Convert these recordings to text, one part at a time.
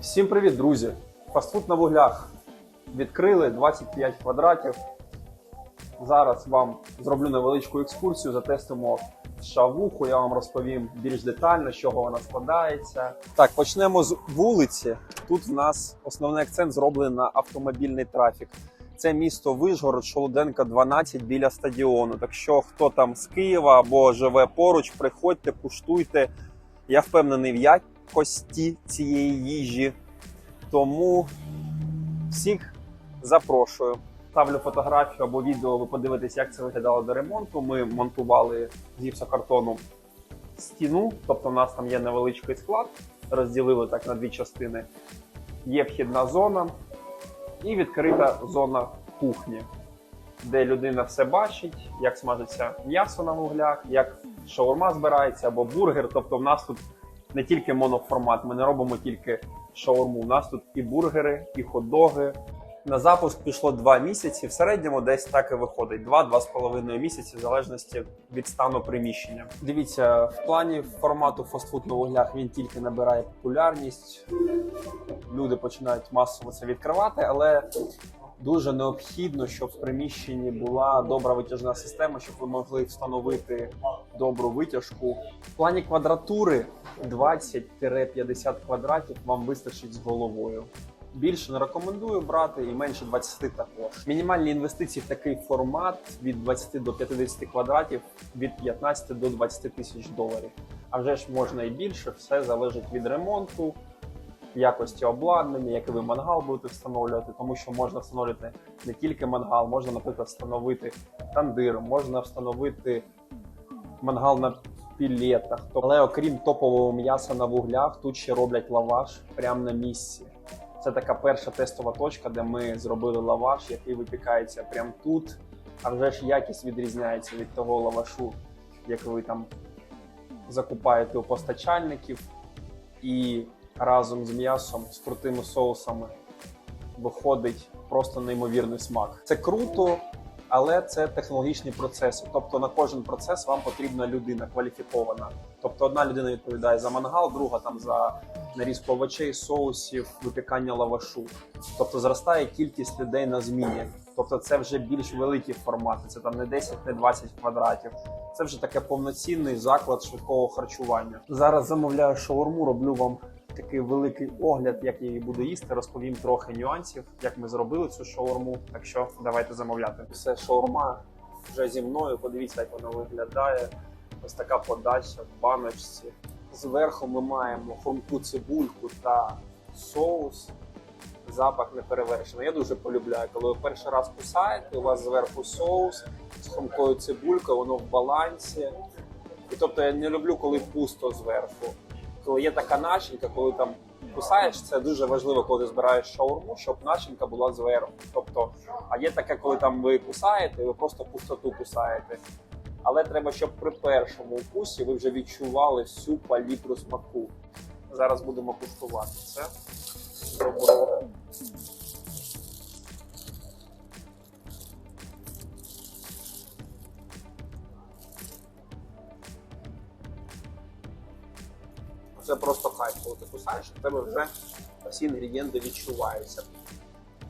Всім привіт, друзі! Фастфуд на вуглях. Відкрили 25 квадратів. Зараз вам зроблю невеличку екскурсію, затестимо шавуху. Я вам розповім більш детально, з чого вона складається. Так, почнемо з вулиці. Тут в нас основний акцент зроблений на автомобільний трафік. Це місто Вишгород, Шолоденка, 12 біля стадіону. Так що хто там з Києва або живе поруч, приходьте, куштуйте. Я впевнений в якості цієї їжі. Тому всіх запрошую. Ставлю фотографію або відео, ви подивитесь, як це виглядало до ремонту. Ми монтували з гіпсокартону стіну, тобто в нас там є невеличкий склад, розділили так на дві частини. Є вхідна зона і відкрита зона кухні, де людина все бачить, як смажиться м'ясо на вуглях, як шаурма збирається або бургер. Тобто, в нас тут не тільки моноформат, ми не робимо тільки шаурму. У нас тут і бургери, і хот-доги. На запуск пішло два місяці. В середньому десь так і виходить: два-два з половиною місяці, в залежності від стану приміщення. Дивіться, в плані формату фастфуд на вуглях він тільки набирає популярність. Люди починають масово це відкривати, але дуже необхідно, щоб в приміщенні була добра витяжна система, щоб ви могли встановити добру витяжку. В плані квадратури 20-50 квадратів вам вистачить з головою. Більше не рекомендую брати і менше 20 також. Мінімальні інвестиції в такий формат від 20 до 50 квадратів від 15 до 20 тисяч доларів. А вже ж можна і більше, все залежить від ремонту, якості обладнання, який ви мангал будете встановлювати, тому що можна встановлювати не тільки мангал, можна, наприклад, встановити тандир, можна встановити мангал на пілетах. Але окрім топового м'яса на вуглях, тут ще роблять лаваш прямо на місці. Це така перша тестова точка, де ми зробили лаваш, який випікається прямо тут. А вже ж якість відрізняється від того лавашу, як ви там закупаєте у постачальників. І разом з м'ясом, з крутими соусами виходить просто неймовірний смак. Це круто, але це технологічні процеси. Тобто на кожен процес вам потрібна людина кваліфікована. Тобто одна людина відповідає за мангал, друга там за нарізку овочей, соусів, випікання лавашу. Тобто зростає кількість людей на зміні. Тобто це вже більш великі формати, це там не 10, не 20 квадратів. Це вже таке повноцінний заклад швидкого харчування. Зараз замовляю шаурму, роблю вам такий великий огляд, як я її буду їсти. Розповім трохи нюансів, як ми зробили цю шаурму. Так що давайте замовляти. Все шаурма вже зі мною. Подивіться, як вона виглядає. Ось така подача в баночці. Зверху ми маємо хрумку цибульку та соус. Запах не перевершений. Я дуже полюбляю, коли ви перший раз кусаєте, у вас зверху соус з хрумкою цибулькою, воно в балансі. І тобто я не люблю, коли пусто зверху. Коли є така начинка, коли там кусаєш, це дуже важливо, коли ти збираєш шаурму, щоб начинка була зверху. Тобто, а є таке, коли там ви кусаєте, ви просто пустоту кусаєте. Але треба, щоб при першому укусі ви вже відчували всю палітру смаку. Зараз будемо куштувати це. Добро. Це просто кайф, коли ти кусаєш, у тебе вже всі інгредієнти відчуваються.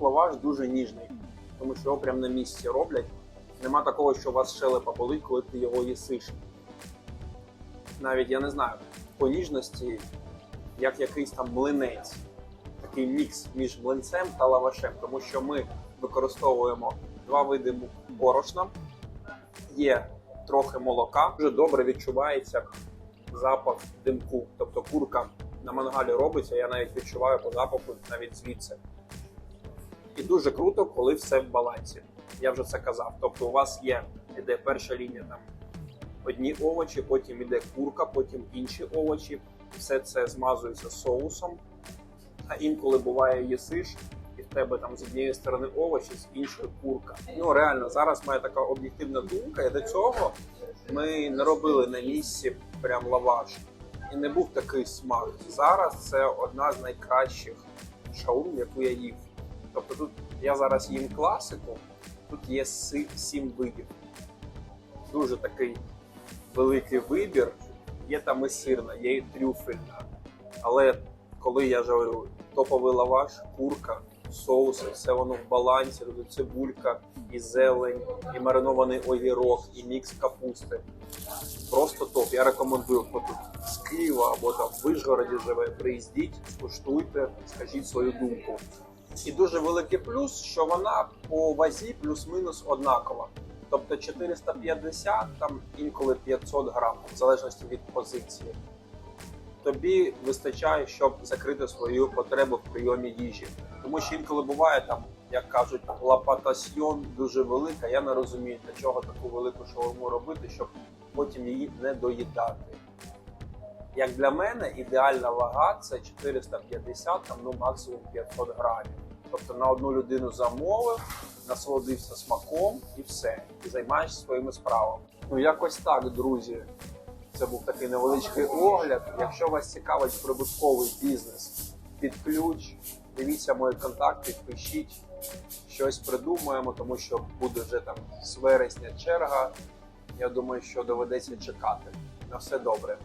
Лаваш дуже ніжний, тому що його прямо на місці роблять. Нема такого, що у вас щелепа болить, коли ти його їсиш. Навіть я не знаю, по ніжності, як якийсь там млинець, такий мікс між млинцем та лавашем, тому що ми використовуємо два види борошна, є трохи молока, дуже добре відчувається запах димку. Тобто курка на мангалі робиться, я навіть відчуваю по запаху навіть звідси. І дуже круто, коли все в балансі. Я вже це казав. Тобто, у вас є іде перша лінія там одні овочі, потім іде курка, потім інші овочі. Все це змазується соусом. А інколи буває їсиш, і в тебе там з однієї сторони овочі, з іншої курка. Ну реально, зараз моя така об'єктивна думка. І до цього ми не робили на місці прям лаваш. І не був такий смак. Зараз це одна з найкращих шаурм, яку я їв. Тобто тут я зараз їм класику, тут є сім видів. Дуже такий великий вибір. Є там і сирна, є і трюфельна. Але коли я ж говорю, топовий лаваш, курка, соуси, все воно в балансі. Тут цибулька, і зелень, і маринований огірок, і мікс капусти. Просто топ. Я рекомендую, хто тут з Києва або там в Вишгороді живе, приїздіть, скуштуйте, скажіть свою думку. І дуже великий плюс, що вона по вазі плюс-мінус однакова. Тобто 450, там інколи 500 грам, в залежності від позиції. Тобі вистачає, щоб закрити свою потребу в прийомі їжі. Тому що інколи буває там, як кажуть, лапатасьйон дуже велика. Я не розумію, для чого таку велику шаурму робити, щоб потім її не доїдати. Як для мене, ідеальна вага це 450, там, ну максимум 500 грамів. Тобто на одну людину замовив, насолодився смаком і все. І займаєшся своїми справами. Ну якось так, друзі. Це був такий невеличкий огляд. Якщо вас цікавить прибутковий бізнес під ключ, дивіться мої контакти, пишіть, щось придумаємо, тому що буде вже там з вересня черга. Я думаю, що доведеться чекати. На все добре.